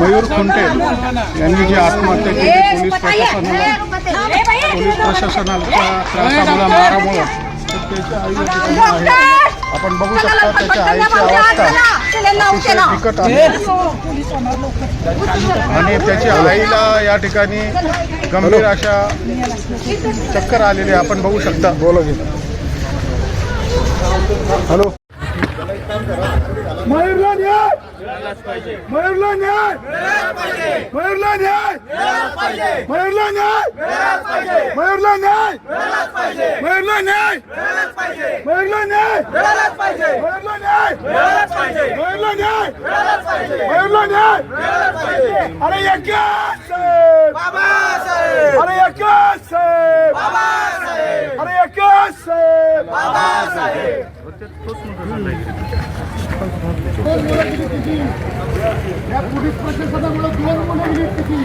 मयूर खुंटे यांनी जी आत्महत्या केली पोलीस प्रशासनाला पोलीस प्रशासनाच्या त्रासामुळे मारामुळे. त्याच्या आई या ठिकाणी आहे. आपण बघू शकता त्याच्या आईची अवस्था. अतिशय बिकट आहे. आणि त्याच्या आईला या ठिकाणी गंभीर अशा चक्कर आलेली. आपण बघू शकता. बोला हॅलो. मयूरला न्याय मयूरला न्याय मयूरला न्याय मयूरला न्याय मयूरला न्याय मयूरला न्याय मयूरला न्याय मयूरला न्याय मयूरला न्याय मयूरला न्याय अरे यकास अरे यकास अरे यकास या पोलीस प्रशासनामुळे दोन मुलं गेली किती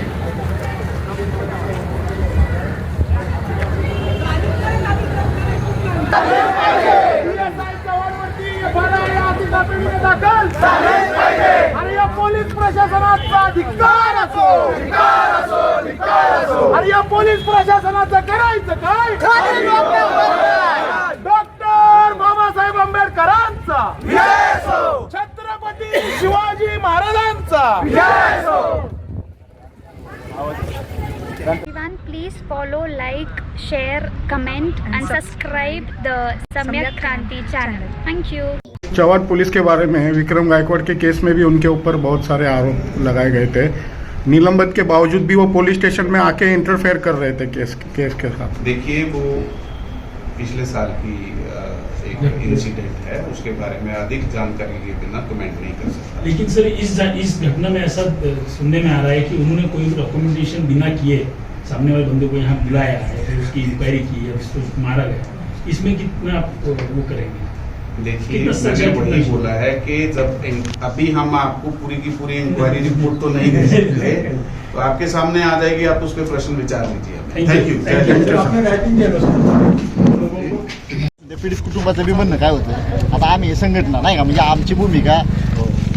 या पोलीस प्रशासनाचा धिक्कार असो आणि या पोलीस प्रशासनाचं करायचं काय आंबेडकरांचा. छत्रपती शिवाजी महाराजांचा. Everyone, please follow, like, share, comment, and subscribe. the Samyak Kranti channel. Thank you. जवान पुलिस के बारे में विक्रम गायकवाड़ के केस में भी उनके ऊपर बहुत सारे आरोप लगाए गए थे। निलंबित के बावजूद भी वो पुलिस स्टेशन में आके इंटरफेयर कर रहे थे केस केस के साथ। देखिए वो पिछले साल की एक इंसिडेंट है उसके बारे में अधिक जानकारी लिए बिना कमेंट नहीं कर सकता। लेकिन सर इस इस घटना में ऐसा सुनने में आ रहा है कि उन्होंने कोई डॉक्यूमेंटेशन बिना किए सामने वाले बंदे को यहाँ बुलाया है फिर उसकी इंक्वायरी की है उसको मारा गया इसमें कितना आप वो करेंगे? देखिए मैंने वही बोला है कि जब अभी हम आपको पूरी की पूरी इंक्वायरी रिपोर्ट तो नहीं दे सकते तो आपके सामने आ जाएगी आप उस पर प्रश्न विचार लीजिए थैंक यू पीडित कुटुंबाचं बी म्हणणं काय होतं? आता आम्ही हे संघटना नाही का म्हणजे आमची भूमिका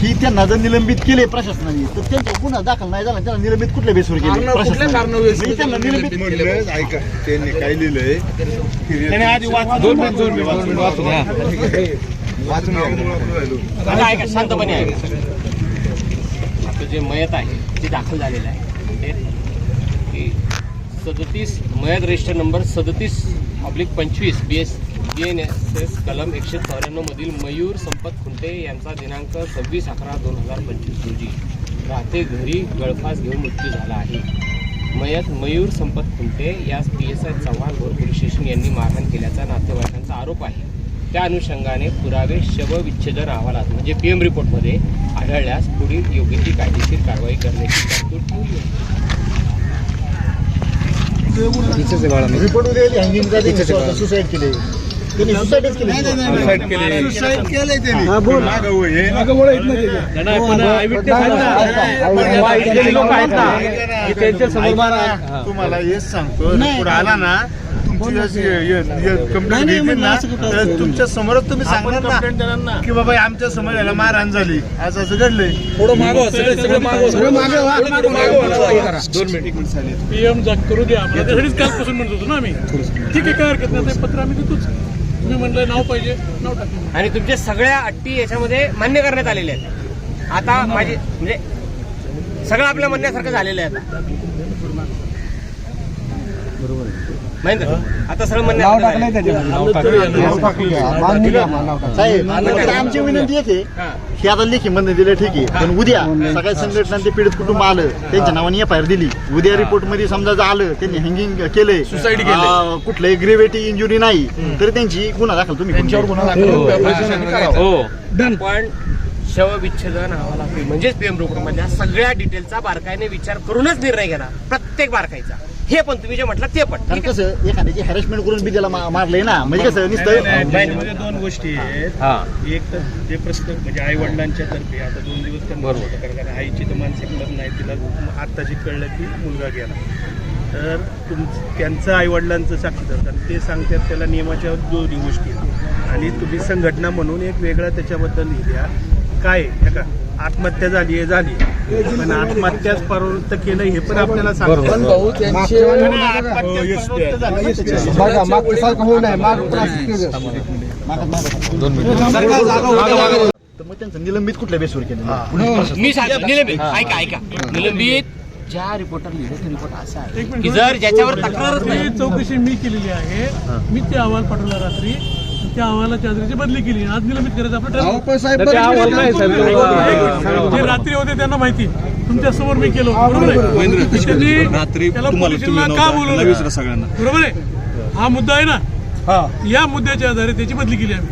की त्यांना जर निलंबित केले प्रशासनाने तर त्यांचा गुन्हा दाखल नाही झाला त्यांना निलंबित कुठल्या बेसवर केले? प्रशासनाने. नाही, त्यांना निलंबित ऐका त्यांनी काय लिहिलंय? शांतपणे आहे जे मयत आहे ते दाखल झालेलं आहे. ते की सदतीस मयत रजिस्टर नंबर सदतीस ऑब्लिक पंचवीस B S B N S S कलम एकशे चौऱ्याण्णवमधील मयूर संपत खुंटे यांचा दिनांक सव्वीस अकरा दोन हजार पंचवीस रोजी राहते घरी गळफास घेऊन मृत्यू झाला आहे. मयत मयूर संपत खुंटे यास P S I Chavan Bhor police station यांनी मारहाण केल्याचा नातेवाईकांचा आरोप आहे. त्या अनुषंगाने पुरावे शवविच्छेदन अहवालात म्हणजे पी एम रिपोर्टमध्ये आढळल्यास पुढील योग्य ती कायदेशीर कारवाई करण्याची तरतूद ठेवली आहे. रिपोर्ट उद्या हो, हो. तुम्हाला हेच सांगतो आला ना तुमच्या समोरच तुम्ही सांगणार ना की बाबा आमच्यासमोर याला मारहाण झाली. आज असं घडलंय. थोडं मागव सगळं मागव पीएम जाग करू द्या. कालपासून म्हणत होतो ना आम्ही. ठीक आहे काय हरकत नाही पत्र आम्ही देतोच. तुम्ही म्हणलं नाव पाहिजे नाव टाकलं आणि तुमच्या सगळ्या अटी याच्यामध्ये मान्य करण्यात आलेल्या आहेत. आता माझी म्हणजे सगळं आपल्या म्हणण्यासारखं झालेलं आहे आता. माहिती आता साहेब आमची विनंती येते की आता लेखी मध्ये दिलं ठीक आहे. पण उद्या सगळ्या संघटना ते पीडित कुटुंब आलं त्यांच्या नावाने एफ आय आर दिली. उद्या रिपोर्टमध्ये समजा जर आलं त्यांनी हँगिंग केलंय सुसाईड केलं कुठलंही ग्रेव्हिटी इंजुरी नाही तर त्यांची गुन्हा दाखल तुम्ही त्यांच्यावर गुन्हा हो पण शवविच्छेदन अहवाल म्हणजेच पीएम रिपोर्ट मधल्या सगळ्या डिटेलचा बारकाईने विचार करूनच निर्णय घेणार. प्रत्येक बारकाईचा. हे पण तुम्ही जे म्हटलं ते पण. कारण कसं एखाद्याची हॅरेसमेंट करून बी त्याला मा- मारलंय ना म्हणजे कसं नुसतं त्याच्यामध्ये दोन गोष्टी आहेत. हा. एक तर जे प्रत्येक म्हणजे आई वडिलांच्या तर्फे आता दोन दिवस त्यांना होतं कारण कारण आईची तर मानसिक मत नाही तिला आत्ताशी कळलं की मुलगा गेला. तर तुम त्यांचं आई वडिलांचं साक्षीदार कारण ते सांगतात त्याला नियमाच्या दोन्ही गोष्टी आहेत. आणि तुम्ही संघटना म्हणून एक वेगळा त्याच्याबद्दल लिहिल्या काय आहे? हे का आत्महत्या झाली आहे झाली. पण आत्महत्याच प्रवृत्त केलं हे पण आपल्याला सांगतो तर मग त्यांचं निलंबित कुठल्या बेसवर केलं? मी निलंबित. ऐका ऐका. निलंबित ज्या रिपोर्टर रिपोर्ट असा आहे. की जर ज्याच्यावर तक्रारच नाही. ती चौकशी मी केलेली आहे. मी ते अहवाल पाठवला रात्री. त्या अहवालाच्या आधाराची बदली केली. आज निलंबित करायचं आपलं ठरलं. जे रात्री होते त्यांना माहिती. तुमच्यासमोर मी केलं. बरोबर आहे? त्यांनी त्याला पोलिसांना का बोलवलं? बरोबर आहे? हा मुद्दा आहे ना? या मुद्द्याच्या आधारे त्याची बदली केली आम्ही.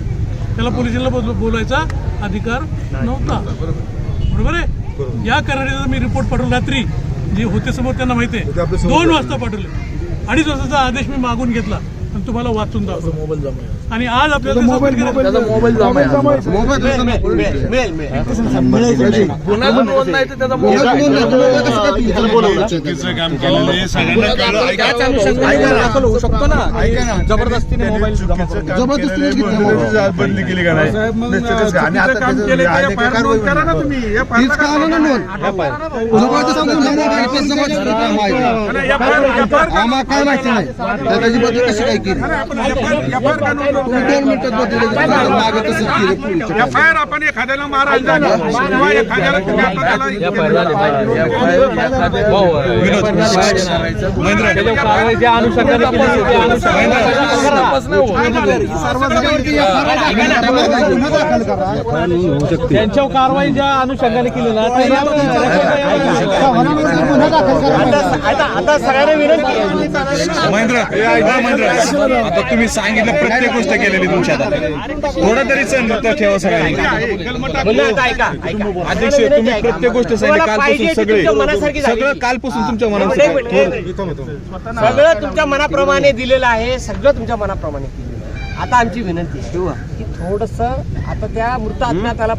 त्याला पोलिसांना बोल- बोलवायचा अधिकार नव्हता. बरोबर आहे? या करण्याचा मी रिपोर्ट पाठवला रात्री जे होते समोर त्यांना माहिती आहे. दोन वाजता पाठवले. अडीच वाजताचा आदेश मी मागून घेतला. आणि तुम्हाला वाचून दाखवतो. आणि आज आपल्याला ते submit करायचं. बदली केली का नाही? काम केले तर या फायर नोंद करा ना तुम्ही. या फायरला का नोंद करा? या फायर- या फायर का- अरे आपण एखाद्याला मारायला किंवा एखाद्याला त्यांच्यावर कारवाई ज्या अनुषंगाने केली ना आता सगळ्यांना विनंती आहे. महेंद्र हा, महेंद्र. आता तुम्ही सांगितलं प्रत्येक गोष्ट केलेली तुमच्या आता थोडं तरी सण ठेवा सगळ्यांनी. अध्यक्ष तुम्ही प्रत्येक गोष्ट सांगितली. कालपासून सगळे सगळं कालपासून तुमच्या मनात सगळं तुमच्या मनाप्रमाणे दिलेलं आहे. सगळं तुमच्या मनाप्रमाणे आहे. आता आमची विनंती आहे. किंवा की थोडस आता त्या मृत आत्म्याला त्याला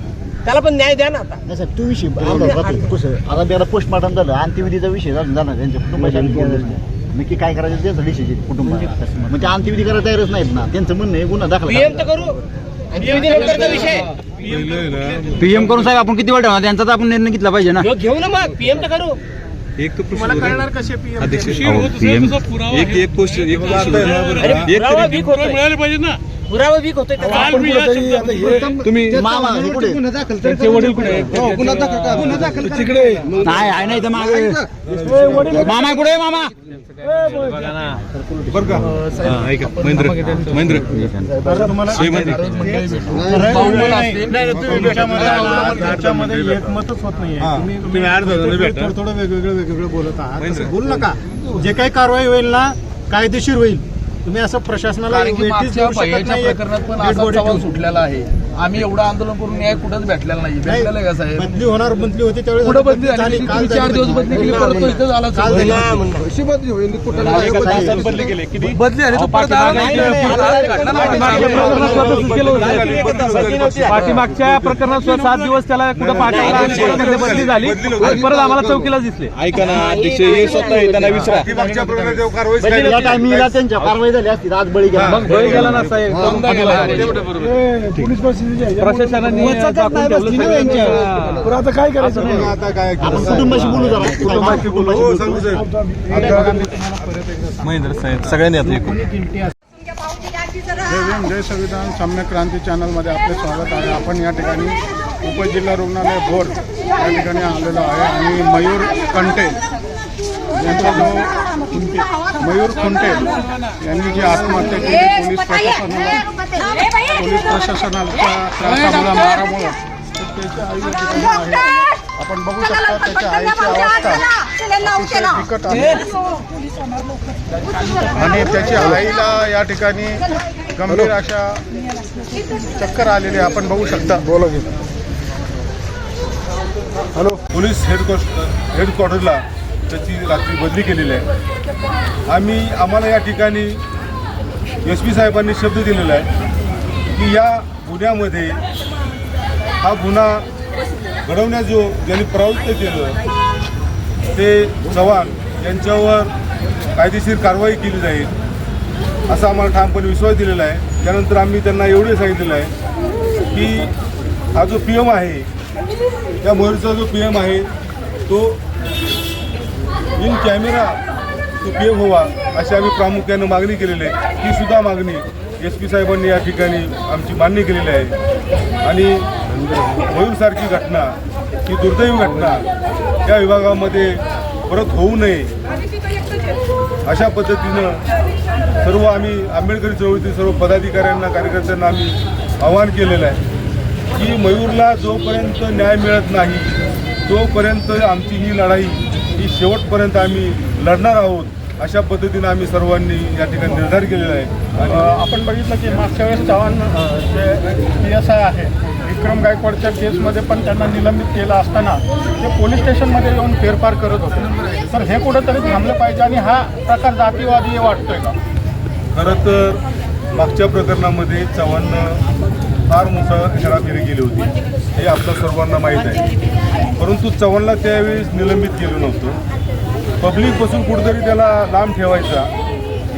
पण न्याय द्या ना आता. नाही साहेब, तो विषय अर्धा राहतो. कसं आता त्याला पोस्टमॉर्टम झालं अंत्यविधीचा विषय झाला जाणार त्यांच्या कुटुंबाच्या नक्की काय करायचं त्यांचा डिसिजन कुटुंबाला मग ते अंत्यविधी करायला तयारच नाहीत ना. त्यांचं म्हणणं आहे गुन्हा दाखल पीएम तर करू. विषय. पीएम करून साहेब आपण किती वेळ ठेवणार? त्यांचा तर आपण निर्णय घेतला पाहिजे ना. ह्यो घेऊ ना मग. पीएम तर करू. तसा पुरावा आहे. अरे पुरावा वीक पुरावे होतोय मिळाले पाहिजे ना. पुरावा वीक होतोय त्याचा. तुम्ही मामा हे कुठे? त्यांचे वडील कुठे? तिकडे नाही आहे नाही तर मागे. मामा कुठे? आहे मामा? बरं का? ऐका. महेंद्र महेंद्र. त्याच्यामध्ये एकमतच होत नाहीये. तुम्ही तुम्ही थोडं थोडं वेगवेगळं वेगवेगळं बोलत आहात. असं बोलू नका. जे काही कारवाई होईल ना कायदेशीर होईल. तुम्ही असं प्रशासनाला कारण की मागच्या पहिल्याच्या. प्रकरणात पण असा सवाल. सुटलेला आहे आम्ही एवढं आंदोलन करून न्याय कुठंच भेटलेला नाही. भेटलेला का साहेब? बदली होणार बदली होती त्यावेळेस कुठं बदली झाली. तुम्ही काल चार दिवस बदली केली परत तो इथं झाला. कशी बदली होईल? कुठं बदली केले. किती? बदली झाली. तो परत. पाठीमागच्या प्रकरणात सुद्धा सात दिवस त्याला कुठं पाठवला बदली झाली. परत आम्हाला चौकीला दिसले. ऐका ना अध्यक्ष हे स्वतः आहे, त्यांना विसरा. या टायमिंगला त्यांच्या कारवाई झाली असती. आज बळी गेला. मग बळी गेला ना साहेब. प्रशासनाने ठेवलं. आता काय करायचं आता काय आपण कुटुंबाशी बोलू जरा. कुटुंबाशी बोलू. महेंद्र साहेब सगळ्यांनी आता एकूण जय भीम जय संविधान सम्यक क्रांती चॅनलमध्ये आपले स्वागत आहे. आपण या ठिकाणी उपजिल्हा रुग्णालय भोर या ठिकाणी आलेलो आहे आणि मयूर कंटे यांचा जो खुंटे. मयूर खुंटे यांनी जी आत्महत्या केली पोलीस प्रशासनाला पोलीस प्रशासनाच्या त्रासामुळे मारामुळे त्याच्या आई या ठिकाणी आहे आपण बघू शकता त्याच्या आईची अवस्था अतिशय बिकट आहे. आणि त्याच्या आईला या ठिकाणी गंभीर अशा चक्कर आलेली आहे. आपण बघू शकता. बोला हॅलो. पोलीस हेडक्वार्टर हेडक्वार्टरला त्याची रात्री बदली केलेली आहे. आम्ही आम्हाला या ठिकाणी एस पी साहेबांनी शब्द दिलेला आहे की या गुन्ह्यामध्ये हा गुन्हा घडवण्यास जो ज्यांनी प्रवृत्त केलं ते चव्हाण यांच्यावर कायदेशीर कारवाई केली जाईल असा आम्हाला ठामपणे विश्वास दिलेला आहे. त्यानंतर आम्ही त्यांना एवढे सांगितलेलं आहे की हा जो पी एम आहे त्या मयूरचा जो पी एम आहे तो इन कॅमेरा तो व्हावा अशी आम्ही प्रामुख्यानं मागणी केलेली आहे. ही सुद्धा मागणी एस पी साहेबांनी या ठिकाणी आमची मान्य केलेली आहे. आणि मयूरसारखी घटना ही दुर्दैवी घटना त्या विभागामध्ये परत होऊ नये अशा पद्धतीनं सर्व आम्ही आंबेडकरी चळवळीतील सर्व पदाधिकाऱ्यांना कार्यकर्त्यांना आम्ही आवाहन केलेलं आहे की मयूरला जोपर्यंत न्याय मिळत नाही तोपर्यंत आमची ही लढाई ही शेवटपर्यंत आम्ही लढणार आहोत अशा पद्धतीनं आम्ही सर्वांनी या ठिकाणी निर्धार केलेला आहे. आपण बघितलं की मागच्या वेळेस Chavan J P S I आहे विक्रम गायकवाडच्या केसमध्ये पण त्यांना निलंबित केलं असताना ते पोलीस स्टेशनमध्ये येऊन फेरफार करत होते. तर हे कुठंतरी थांबलं पाहिजे आणि हा प्रकार जातीवादी वाटतोय का? खरं तर मागच्या प्रकरणामध्ये चव्हाणनं फार मोठं हेराफेरी केली होती. हे आपल्या सर्वांना माहीत आहे. परंतु चव्हाणला त्यावेळेस निलंबित केलं नव्हतं. पब्लिकपासून कुठेतरी त्याला लांब ठेवायचा.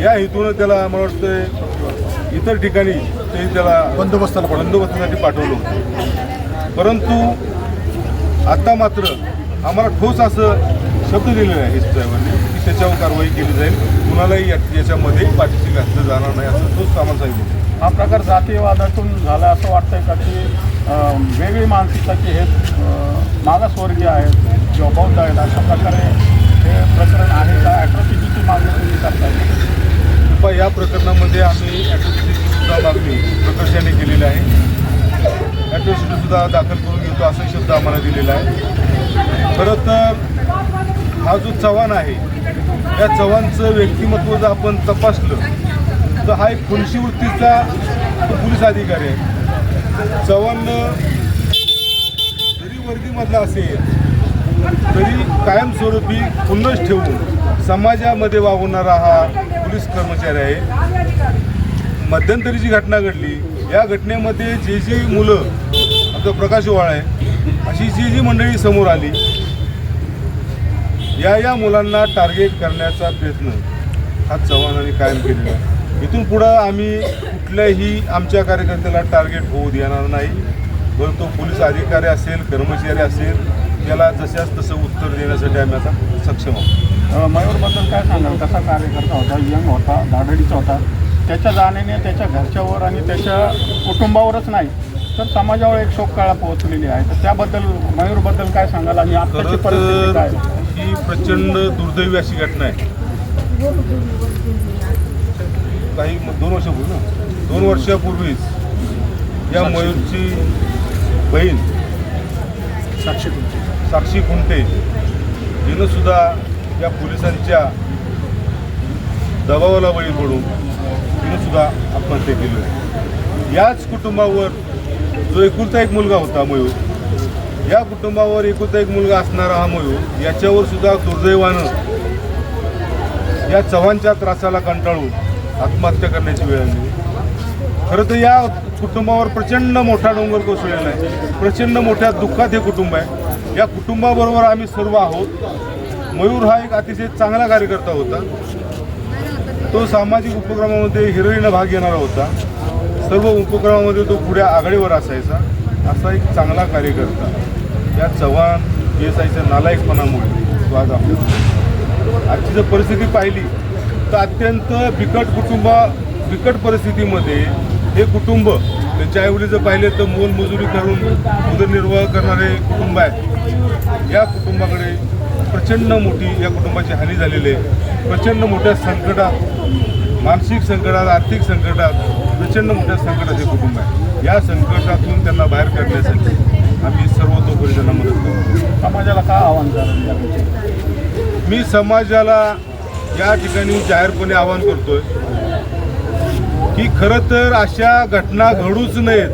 या हेतूनं त्याला मला वाटतं इतर ठिकाणी ते त्याला बंदोबस्ताला बंदोबस्तासाठी पाठवलं होतं. परंतु आता मात्र आम्हाला ठोस असं शब्द दिलेला आहे साहेबांनी की त्याच्यावर कारवाई केली जाईल. कुणालाही याच्यामध्ये पाठीशी घातलं जाणार नाही असं ठोस आम्हाला सांगितलं हा प्रकार जातीयवादातून झाला असं वाटतंय का? की वेगळी मानसिकता की हे अ, मागासवर्गीय आहेत किंवा बौद्ध आहेत अशा प्रकारे हे प्रकरण आहे. का ॲट्रॉसिटीची मागणी तुम्ही करताय कृपया या प्रकरणामध्ये आम्ही ॲट्रोसिटीची सुद्धा मागणी प्रकर्षाने केलेली आहे. ॲट्रॉसिटीसुद्धा दाखल करून घेतो असा शब्द आम्हाला दिलेला आहे. खरं तर हा जो चव्हाण आहे या चव्हाणचं व्यक्तिमत्व जर आपण तपासलं तर हा एक खुनशी वृत्तीचा पोलीस अधिकारी आहे. चव्हाण जरी असेल तरी कायमस्वरूपी खुन्नस ठेवून समाजामध्ये वागवणारा हा पोलीस कर्मचारी आहे. मध्यंतरी जी घटना घडली. या घटनेमध्ये जे जी मुलं आमचं प्रकाश ओवाळ आहे अशी जी जी मंडळी समोर आली या या मुलांना टार्गेट करण्याचा प्रयत्न हा चव्हाणांनी कायम केलेला इथून पुढं आम्ही कुठल्याही आमच्या कार्यकर्त्याला टार्गेट होऊ देणार नाही. बरं तो पोलीस अधिकारी असेल कर्मचारी असेल त्याला जशाच तसं उत्तर देण्यासाठी आम्ही आता सक्षम आहोत. मयूरबद्दल काय सांगाल? कसा कार्यकर्ता होता? यंग होता धाडडीचा होता? त्याच्या जाण्याने त्याच्या घरच्यावर आणि त्याच्या कुटुंबावरच नाही तर समाजावर एक शोककळा पोहोचलेली आहे. तर त्याबद्दल मयूरबद्दल काय सांगाल आणि आत्ताची परिस्थिती काय? ही प्रचंड दुर्दैवी अशी घटना आहे. काही दोन वर्षापूर्वी ना? दोन वर्षापूर्वीच या मयूरची बहीण. साक्षी साक्षी खुंटे हिनं सुद्धा या पोलिसांच्या दबावाला बळी पडून हिनं सुद्धा आत्महत्या केली आहे याच कुटुंबावर जो एकुलता एक मुलगा होता मयूर या कुटुंबावर एकुलता एक मुलगा असणारा हा मयूर याच्यावर सुद्धा दुर्दैवानं या चव्हाणच्या त्रासाला कंटाळून आत्महत्या करण्याची वेळ आली. खरं तर या कुटुंबावर प्रचंड मोठा डोंगर कोसळलेला आहे. प्रचंड मोठ्या दुःखात हे कुटुंब आहे. या कुटुंबाबरोबर आम्ही सर्व आहोत. मयूर हा एक अतिशय चांगला कार्यकर्ता होता. तो सामाजिक उपक्रमामध्ये हिरोईनं भाग घेणारा होता. सर्व उपक्रमामध्ये तो पुढे आघाडीवर असायचा. असा एक चांगला कार्यकर्ता. या चव्हाण पी एस आयच्या नालायकपणामुळे तो आज आपल्या आजची जर परिस्थिती पाहिली तर अत्यंत बिकट कुटुंबा बिकट परिस्थितीमध्ये हे कुटुंब त्यांच्या आईवडील जर पाहिले तर मोलमजुरी करून उदरनिर्वाह करणारे कुटुंब आहे या कुटुंबाकडे प्रचंड मोठी या कुटुंबाची हानी झालेली आहे. प्रचंड मोठ्या संकटात मानसिक संकटात आर्थिक संकटात प्रचंड मोठ्या संकटात हे कुटुंब आहे. या संकटातून त्यांना बाहेर काढण्यासाठी आम्ही सर्वतोपरी त्यांना मदत करतो. समाजाला काय आव्हान मी समाजाला या ठिकाणी जाहीरपणे आवाहन करतोय. की खरं तर अशा घटना घडूच नयेत.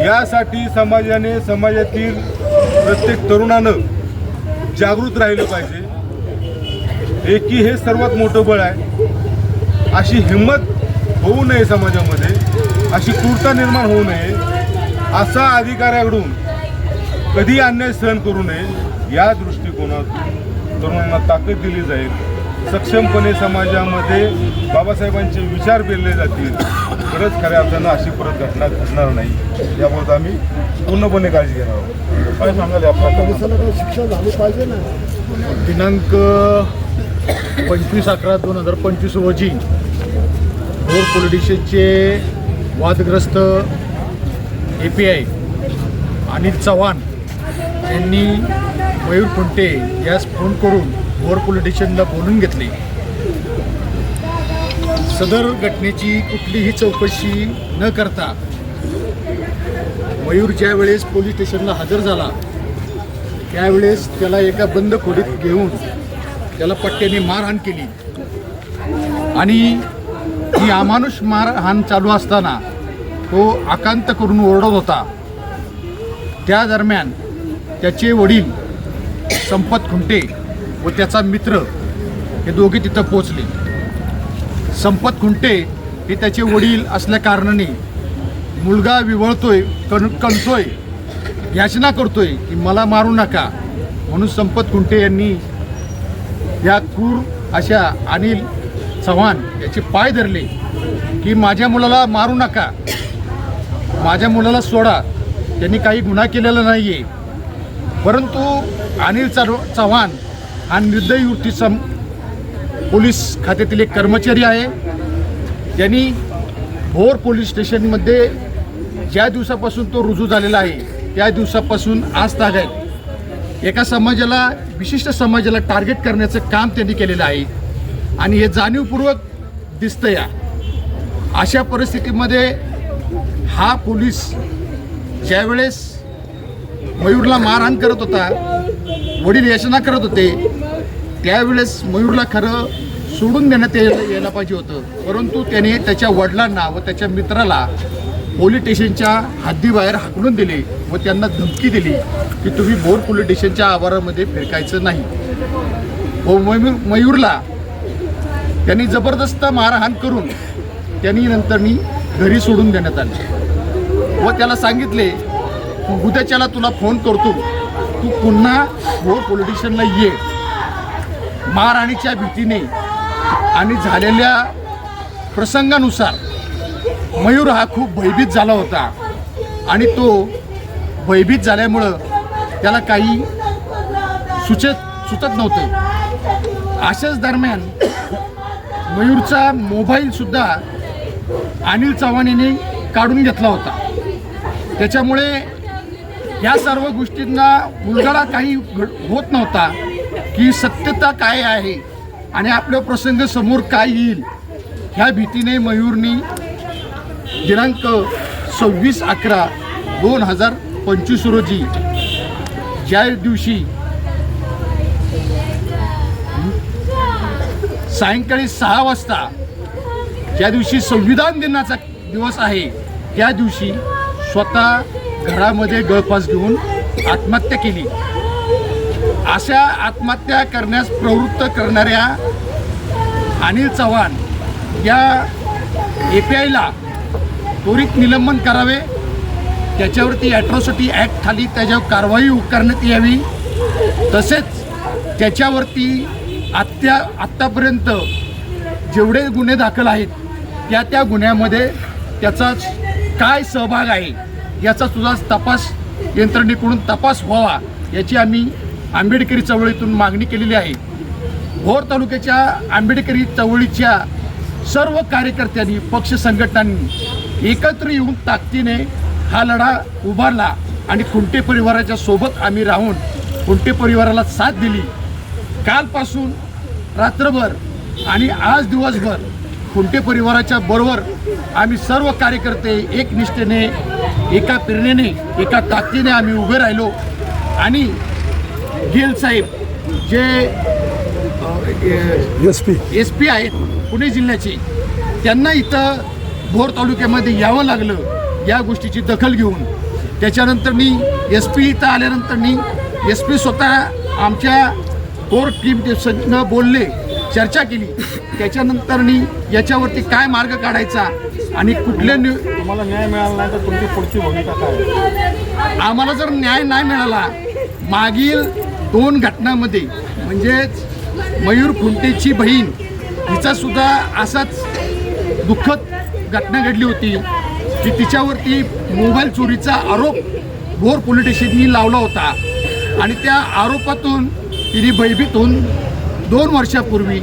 यासाठी समाजाने समाजातील प्रत्येक तरुणानं जागृत राहिलं पाहिजे. एकी हे सर्वात मोठं बळ आहे. अशी हिंमत होऊ नये समाजामध्ये. अशी क्रूरता निर्माण होऊ नये. असा अधिकाऱ्याकडून कधी अन्याय सहन करू नये या दृष्टिकोनातून तरुणांना ताकद दिली जाईल. सक्षमपणे समाजामध्ये बाबासाहेबांचे विचार पेरले जातील. खरंच खऱ्या अर्थानं अशी परत घटना घडणार नाही. याबाबत आम्ही पूर्णपणे काळजी घेणार आहोत. काय सांगाल प्रकरणात? शिक्षा झाली पाहिजे ना? दिनांक पंचवीस अकरा दोन हजार पंचवीस रोजी भोर पोलीस स्टेशनचे वादग्रस्त A P I Anil Chavan यांनी मयूर खुंटे यास फोन करून भोर पोलीस बोलून घेतले. सदर घटनेची कुठलीही चौकशी न करता मयूर ज्या वेळेस पोलीस स्टेशनला हजर झाला त्यावेळेस त्याला एका बंद खोलीत घेऊन त्याला पट्ट्याने मारहाण केली. आणि ही अमानुष मारहाण चालू असताना तो आकांत करून ओरडत होता. त्या दरम्यान त्याचे वडील संपत खुंटे व त्याचा मित्र हे दोघे तिथं पोचले संपत खुंटे हे त्याचे वडील असल्या कारणाने मुलगा विवळतोय कण कणतोय याचना करतोय की मला मारू नका. म्हणून संपत खुंटे यांनी या क्रूर अशा अनिल चव्हाण याचे पाय धरले की माझ्या मुलाला मारू नका. माझ्या मुलाला सोडा. त्यांनी काही गुन्हा केलेला नाही आहे परंतु अनिल चव चव्हाण हा निर्दयी वृत्ती सम पोलीस खात्यातील एक कर्मचारी आहे. त्यांनी भोर पोलीस स्टेशनमध्ये ज्या दिवसापासून तो रुजू झालेला आहे त्या दिवसापासून आज तागायत एका समाजाला विशिष्ट समाजाला टार्गेट करण्याचं काम त्यांनी केलेलं आहे. आणि हे जाणीवपूर्वक दिसतं या अशा परिस्थितीमध्ये हा पोलीस ज्यावेळेस मयूरला मारहाण करत होता वडील याचना करत होते त्यावेळेस मयूरला खरं सोडून देण्यात यायला यायला पाहिजे होतं. परंतु त्याने त्याच्या वडिलांना व त्याच्या मित्राला पोलीस स्टेशनच्या हद्दीबाहेर हाकलून दिले व त्यांना धमकी दिली की तुम्ही बोर पोलीस स्टेशनच्या आवारामध्ये फिरकायचं नाही. व मयूर मयूरला त्यांनी जबरदस्त मारहाण करून त्यांनी नंतरनी घरी सोडून देण्यात आले. व त्याला सांगितले उद्याच्याला तुला फोन करतो. तू पुन्हा हो पॉलिटिशियनला ये मारहाणीच्या भीतीने आणि झालेल्या प्रसंगानुसार मयूर हा खूप भयभीत झाला होता. आणि तो भयभीत झाल्यामुळं त्याला काही सुचत सुचत नव्हतं. अशाच दरम्यान मयूरचा मोबाईलसुद्धा अनिल चव्हाण यांनी काढून घेतला होता. त्याच्यामुळे या सर्व गोष्टींना उलगडा काही घड- होत नव्हता की सत्यता काय आहे आणि आपलं प्रसंग समोर काय येईल. ह्या भीतीने मयूरनी दिनांक सव्वीस अकरा दोन हजार पंचवीस रोजी ज्या दिवशी सायंकाळी सहा वाजता ज्या दिवशी संविधान दिनाचा दिवस आहे त्या दिवशी स्वतः घरामध्ये गळफास घेऊन आत्महत्या केली. अशा आत्महत्या करण्यास प्रवृत्त करणाऱ्या अनिल चव्हाण या ए पी आयला त्वरित निलंबन करावे. त्याच्यावरती ॲट्रॉसिटी ॲक्ट खाली त्याच्यावर कारवाई करण्यात यावी. तसेच त्याच्यावरती आत्या आत्तापर्यंत जेवढे गुन्हे दाखल आहेत त्या त्या गुन्ह्यामध्ये त्याचा काय सहभाग आहे याचा सुद्धा तपास यंत्रणेकडून तपास व्हावा याची आम्ही आंबेडकरी चळवळीतून मागणी केलेली आहे. भोर तालुक्याच्या आंबेडकरी चळवळीच्या सर्व कार्यकर्त्यांनी पक्ष संघटनांनी एकत्र येऊन ताकदीने हा लढा उभारला आणि खुंटे परिवाराच्या सोबत आम्ही राहून खुंटे परिवाराला साथ दिली. कालपासून रात्रभर आणि आज दिवसभर खुंटे परिवाराच्या बरोबर आम्ही सर्व कार्यकर्ते एक निष्ठेने एका प्रेरणेने एका ताकदीने आम्ही उभे राहिलो. आणि गेल साहेब जे एस पी. एस पी आहेत पुणे जिल्ह्याचे त्यांना इथं भोर तालुक्यामध्ये यावं लागलं या गोष्टीची दखल घेऊन. त्याच्यानंतरनी एस पी इथं आल्यानंतरनी एस पी स्वतः आमच्या कोर टीम न बोलले चर्चा केली त्याच्यानंतरनी याच्यावरती काय मार्ग काढायचा आणि कुठल्या नि तुम्हाला न्याय मिळाला नाही तर तुमची पुढची भूमिका काय? आम्हाला जर न्याय नाही मिळाला मागील दोन घटनांमध्ये म्हणजेच मयूर खुंटेची बहीण हिचा सुद्धा असाच दुःखद घटना घडली होती की तिच्यावरती मोबाईल चोरीचा आरोप भोर पोलीस स्टेशननी लावला होता आणि त्या आरोपातून तिने भयभीत होऊन दोन वर्षापूर्वी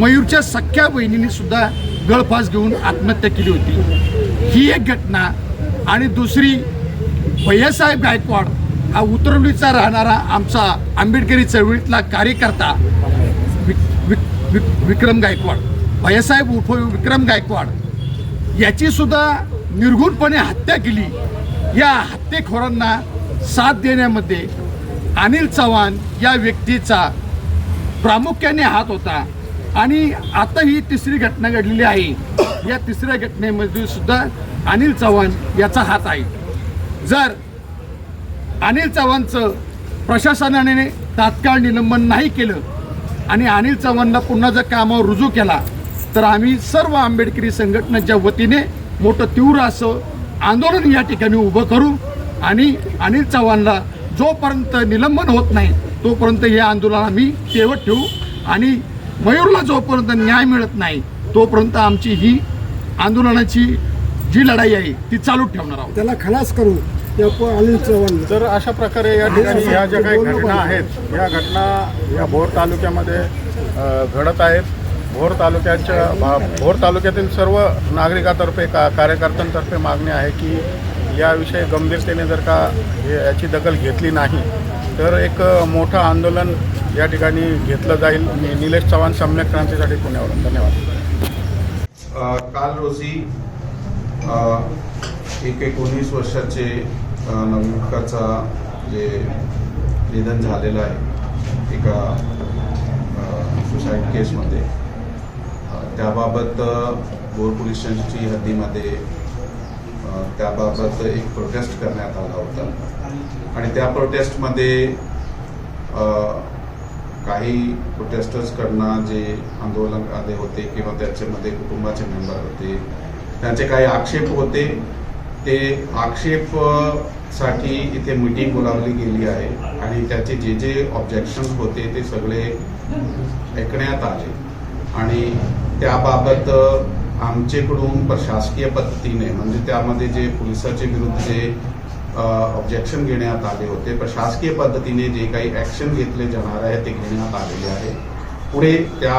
मयूरच्या सख्या बहिणीनेसुद्धा गळफास घेऊन आत्महत्या केली होती. ही एक घटना आणि दुसरी भैयासाहेब गायकवाड हा उतरवलीचा राहणारा आमचा आंबेडकरी चळवळीतला कार्यकर्ता विक, विक, विक, विक्रम गायकवाड भैयासाहेब उर्फ विक्रम गायकवाड याचीसुद्धा निर्घुणपणे हत्या केली. या हत्येखोरांना साथ देण्यामध्ये अनिल चव्हाण या व्यक्तीचा प्रामुख्याने हात होता. आणि आता ही तिसरी घटना घडलेली आहे. या तिसऱ्या घटनेमध्ये सुद्धा अनिल चव्हाण याचा हात आहे. जर अनिल चव्हाणचं प्रशासनाने तात्काळ निलंबन नाही केलं आणि अनिल चव्हाणला पुन्हा जर कामावर रुजू केला तर आम्ही सर्व आंबेडकरी संघटनेच्या वतीने मोठं तीव्र असं आंदोलन या ठिकाणी उभं करू आणि अनिल चव्हाणला जोपर्यंत निलंबन होत नाही तोपर्यंत हे आंदोलन आम्ही तेवत ठेवू. आणि मयूरला जोपर्यंत न्याय मिळत नाही तोपर्यंत आमची ही आंदोलनाची जी लढाई आहे ती चालू ठेवणार आहोत. त्याला खलास करू अनिल चव्हाण. तर अशा प्रकारे या ठिकाणी ह्या ज्या काही घटना आहेत या घटना या भोर तालुक्यामध्ये घडत आहेत. भोर तालुक्याच्या भा- भोर तालुक्यातील सर्व नागरिकातर्फे का कार्यकर्त्यांतर्फे मागणी आहे की याविषयी गंभीरतेने जर का हे याची दखल घेतली नाही तर एक मोठं आंदोलन या ठिकाणी घेतलं जाईल. मी निलेश चव्हाण सम्यक क्रांतीसाठी पुण्यावरून. धन्यवाद. काल रोजी एक एकोणीस वर्षाचे नवयुवकाचा जे निधन झालेलं आहे एका सुसाईड केसमध्ये त्याबाबत बोर पोलीस स्टेशनची हद्दीमध्ये त्याबाबत एक प्रोटेस्ट करण्यात आला होता. आणि त्या प्रोटेस्टमध्ये काही प्रोटेस्टर्सकडनं जे आंदोलन आले होते किंवा त्याच्यामध्ये कुटुंबाचे मेंबर होते त्यांचे काही आक्षेप होते. ते आक्षेपसाठी इथे मीटिंग बोलावली गेली आहे आणि त्याचे जे जे ऑब्जेक्शन्स होते ते सगळे ऐकण्यात आले. आणि त्याबाबत आमच्याकडून प्रशासकीय पद्धतीने म्हणजे त्यामध्ये जे पोलिसाच्या विरुद्ध जे ऑब्जेक्शन घेण्यात आले होते प्रशासकीय पद्धतीने जे काही ॲक्शन घेतले जाणार आहे ते घेण्यात आलेले आहे. पुढे त्या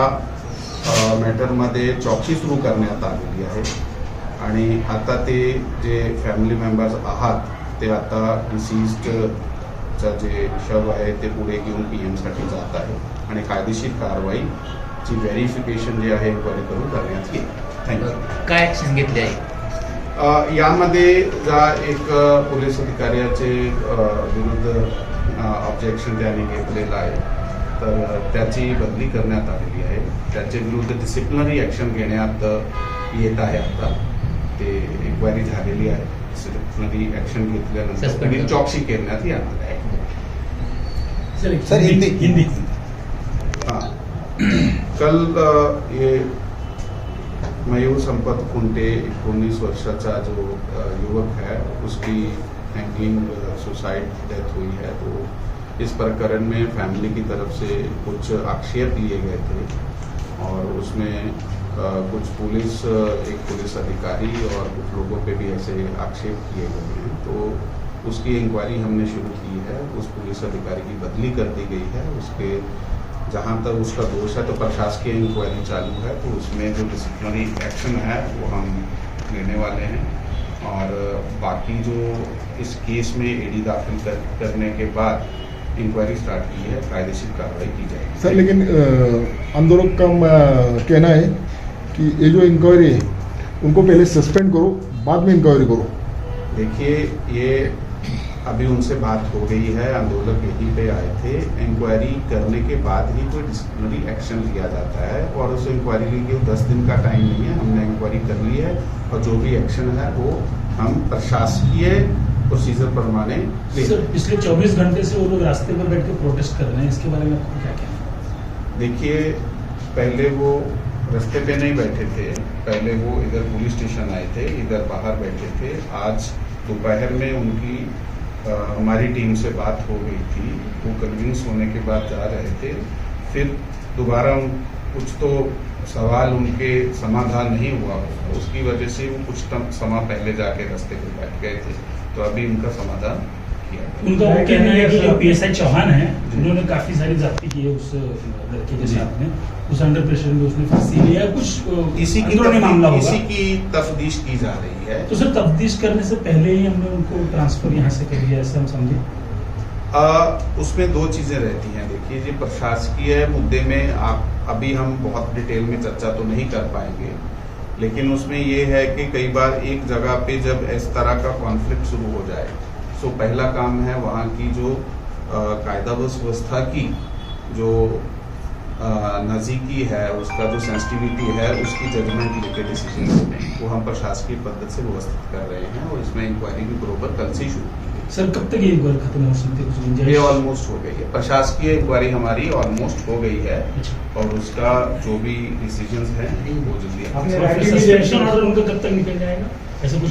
मॅटरमध्ये चौकशी सुरू करण्यात आलेली आहे. आणि आता ते जे फॅमिली मेंबर्स आहात ते आता डिसीज्डचा जे शव आहे ते पुढे घेऊन पी एमसाठी जात आहे. आणि कायदेशीर कारवाईची व्हेरिफिकेशन जे आहे करून करण्यात येईल. थँक्यू काय ऍक्शन घेतली आहे यामध्ये जा एक पोलीस अधिकाऱ्याचे विरुद्ध ऑब्जेक्शन त्याने घेतलेलं आहे. तर त्याची बदली करण्यात आलेली आहे. त्याच्या विरुद्ध डिसिप्लिनरी ॲक्शन घेण्यात येत आहे आता. ते इन्क्वायरी झालेली आहे. डिसिप्लिनरी ॲक्शन घेतल्यानंतर पुढील चौकशी करण्यात येणार आहे. सर हिंदी हिंदी. हाँ. कल ये मयूर संपत कुंटे उन्नीस वर्षाचा जो युवक है, उसकी हैंगिंग सुसाइड डेथ हुई है। तो इस प्रकरण में फैमिली की तरफ़ से कुछ आक्षेप लिए गए थे और उसमें कुछ पुलिस एक पुलिस अधिकारी और कुछ लोगों पे भी ऐसे आक्षेप किए गए हैं। तो उसकी इंक्वायरी हमने शुरू की है। उस पुलिस अधिकारी की बदली कर दी गई है। उसके जहाँ तक उसका दोष है तो प्रशासकीय इंक्वायरी चालू है तो उसमें जो डिसिप्लिनरी एक्शन है वो हम लेने वाले हैं। और बाकी जो इस केस में एडी दाखिल कर, करने के बाद इंक्वायरी स्टार्ट की है कायदेशीर कार्रवाई की जाएगी। सर लेकिन आंदोलक का कहना है कि ये जो इंक्वायरी है उनको पहले सस्पेंड करो बाद में इंक्वायरी करो। देखिए ये अभी उनसे बात हो गई है आंदोलक यहीं पे आए थे। इंक्वायरी करने के बाद ही कोई डिसिप्लिनरी एक्शन लिया जाता है और उस इंक्वायरी के लिए दस दिन का टाइम नहीं है। हमने इंक्वायरी कर ली है और जो भी एक्शन है वो हम प्रशासकीय प्रोसीजर ले सर पिछले 24 घंटे से वो लोग रास्ते पर बैठ के प्रोटेस्ट कर रहे हैं। इसके बारे में आपको क्या कहना देखिए पहले वो रास्ते पे नहीं बैठे थे। पहले वो इधर पुलिस स्टेशन आए थे इधर बाहर बैठे थे। आज दोपहर में उनकी अ, हमारी टीम से बात हो गई थी वो कन्विंस होने के बाद जा रहे थे फिर दोबारा कुछ तो सवाल उनके समाधान नहीं हुआ उसकी वजह से वो कुछ समय पहले जाके रास्ते पर बैठ गए थे तो अभी उनका समाधान। उनका वो कहना है कि जो पीएसआई चौहान है उन्होंने काफ़ी सारी जाति की है उस लड़के के साथ में। उस अंडर प्रेशर में उसने फांसी लिया। कुछ इसी की अंदरूनी मामला होगा। इसी की तफ्तीश की जा रही है। तो सर तफ्तीश करने से पहले ही हमने उनको ट्रांसफ़र यहाँ से कर दिया ऐसा हम समझे? आ, उसमें दो चीज़ें रहती हैं। देखिए जी प्रशासकीय मुद्दे में आप अभी हम बहुत डिटेल में चर्चा तो नहीं कर पाएँगे। लेकिन उसमें ये है कि कई बार एक जगह पे जब इस तरह का कॉन्फ्लिक्ट शुरू हो जाए सो पहला काम है वहाँ की जो कायदा व व्यवस्था की जो नज़ीकी है उसका जो सेंसिटिविटी है उसकी जजमेंट लेके डिसीज़न वो हम प्रशासकीय पद्धति से व्यवस्थित कर रहे हैं और इसमें इंक्वायरी भी बरोबर कल से शुरू की गई। सर कब तक ये इंक्वायरी खत्म हो सकती है? ये ऑलमोस्ट हो गई है। प्रशासकीय इंक्वायरी हमारी ऑलमोस्ट हो गई है अच्छा। और उसका जो भी डिसीज़न है वो जल्दी कब तक निकल जाएगा?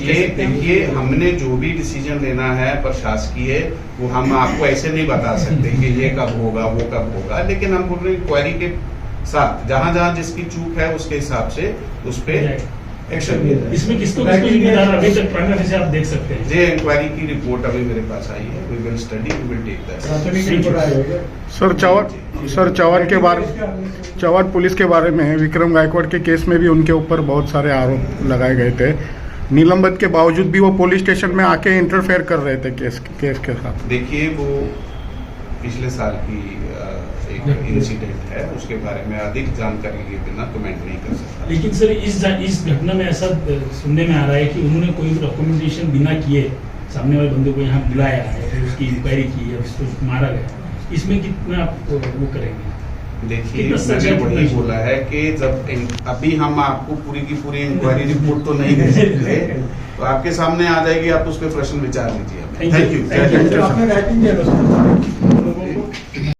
ये देखिए हमने जो भी डिसीज़न लेना है प्रशासकीय वो हम आपको ऐसे नहीं बता सकते कि ये कब होगा वो कब होगा। लेकिन हम बोल रहे इंक्वायरी के साथ जहाँ जहाँ जिसकी चूक है उसके हिसाब से उस पर एक्शन लिया इसमें किसको किसको जिम्मेदार अभी तक प्राइमरी से आप देख सकते हैं। ये इंक्वायरी की रिपोर्ट अभी मेरे पास आई है। We will study we will take that sir Chauhan sir Chauhan के बारे चौहान पुलिस के बारे में विक्रम गायकवाड़ के केस में भी उनके ऊपर बहुत सारे आरोप लगाए गए थे। निलंबित के बावजूद भी वो पुलिस स्टेशन में आके इंटरफेयर कर रहे थे केस केस के साथ। देखिए वो पिछले साल की एक इंसिडेंट है उसके बारे में अधिक जानकारी के बिना कमेंट नहीं कर सकता। लेकिन सर इस इस घटना में ऐसा सुनने में आ रहा है कि उन्होंने कोई डॉक्यूमेंटेशन बिना किए सामने वाले बंदे को यहाँ बुलाया है उसकी इंक्वायरी की या उसको मारा गया इसमें कितना आप वो करेंगे? देखिए मैंने वही बोला है कि जब अभी हम आपको पूरी की पूरी इंक्वायरी रिपोर्ट तो नहीं दे सकते तो आपके सामने आ जाएगी आप उस पर प्रश्न विचार लीजिए. Thank you